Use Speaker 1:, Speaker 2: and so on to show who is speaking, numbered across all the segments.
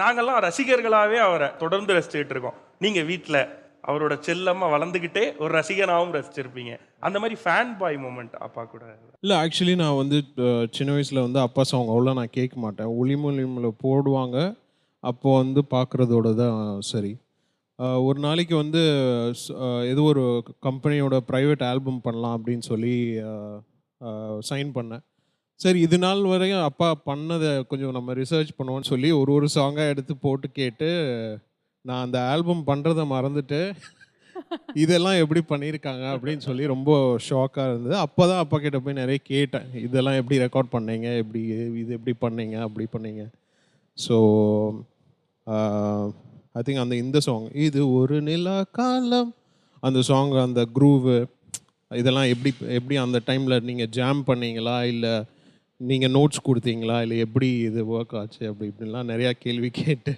Speaker 1: நாங்கள்லாம் ரசிகர்களாகவே அவரை தொடர்ந்து ரசிச்சுட்டு இருக்கோம். நீங்கள் வீட்டில் அவரோட செல்லம்மா வளர்ந்துக்கிட்டே ஒரு ரசிகனாகவும் ரசிச்சிருப்பீங்க. அந்த மாதிரி ஃபேன் பாய் மூமெண்ட் அப்பா கூட.
Speaker 2: இல்லை ஆக்சுவலி நான் வந்து சின்ன வயசில் வந்து அப்பா சாங் அவ்வளோ நான் கேட்க மாட்டேன். ஒளிமொழிமில் போடுவாங்க. அப்போ வந்து பார்க்குறதோட தான் சரி. ஒரு நாளைக்கு வந்து ஏதோ ஒரு கம்பெனியோட ப்ரைவேட் ஆல்பம் பண்ணலாம் அப்படின்னு சொல்லி சைன் பண்ணேன். சரி இது நாள் வரையும் அப்பா பண்ணதை கொஞ்சம் நம்ம ரிசர்ச் பண்ணுவோம்னு சொல்லி ஒரு ஒரு சாங்காக எடுத்து போட்டு கேட்டு நான் அந்த ஆல்பம் பண்ணுறதை மறந்துட்டு இதெல்லாம் எப்படி பண்ணியிருக்காங்க அப்படின்னு சொல்லி ரொம்ப ஷாக்காக இருந்தது. அப்போ தான் அப்பா கிட்ட போய் நிறைய கேட்டேன். இதெல்லாம் எப்படி ரெக்கார்ட் பண்ணீங்க? எப்படி இது எப்படி பண்ணீங்க? அப்படி பண்ணீங்க. ஸோ ஐ திங்க் அந்த இந்த சாங் இது ஒரு நிலா காலம். அந்த சாங் அந்த குரூவு இதெல்லாம் எப்படி எப்படி அந்த டைமில் நீங்கள் ஜாம் பண்ணீங்களா? இல்லை நீங்கள் நோட்ஸ் கொடுத்தீங்களா? இல்லை எப்படி இது ஒர்க் ஆச்சு? அப்படி இப்படின்லாம் நிறையா கேள்வி கேட்டு.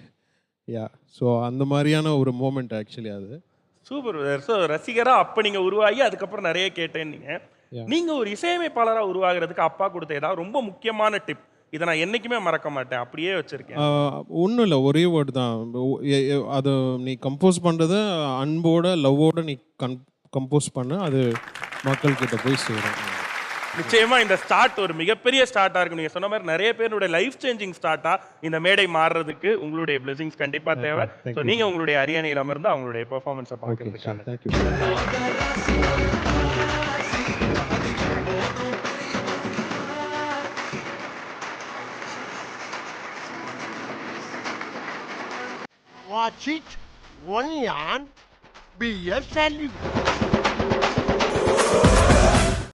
Speaker 2: யா ஸோ அந்த மாதிரியான ஒரு மூமெண்ட் ஆக்சுவலி அது.
Speaker 1: சூப்பர் ஸோ ரசிகரா அப்ப நீங்க உருவாகி அதுக்கப்புறம் நிறைய கேட்டேன்னீங்க. நீங்க ஒரு இசையமைப்பாளரா உருவாகிறதுக்கு அப்பா கொடுத்த ஏதாவது ரொம்ப முக்கியமான டிப் இதை நான் என்னைக்குமே மறக்க மாட்டேன். அப்படியே வச்சிருக்கேன்.
Speaker 2: ஒன்றும் இல்லை. ஒரே வேர்டு தான். அது நீ கம்போஸ் பண்ணுறத அன்போட லவ்வோட நீ கம்போஸ் பண்ண. அது மக்கள்கிட்ட போய் சேரும்.
Speaker 1: நிச்சயமா இந்த ஸ்டார்ட் ஒரு மிகப்பெரிய ஸ்டார்ட்டா இருக்கும். நீங்க சொன்ன மாதிரி நிறைய பேருடைய லைஃப் சேஞ்சிங் ஸ்டார்ட்டா இந்த மேடை மாறுறதுக்கு உங்களுடைய பிளெஸிங்ஸ் கண்டிப்பா தேவை. ஸோ நீங்க உங்களுடைய அரியணையில் அமர்ந்து அவங்களுடைய பெர்ஃபார்மன்ஸை பார்க்கறதுக்கான
Speaker 3: Watch it, be a salute.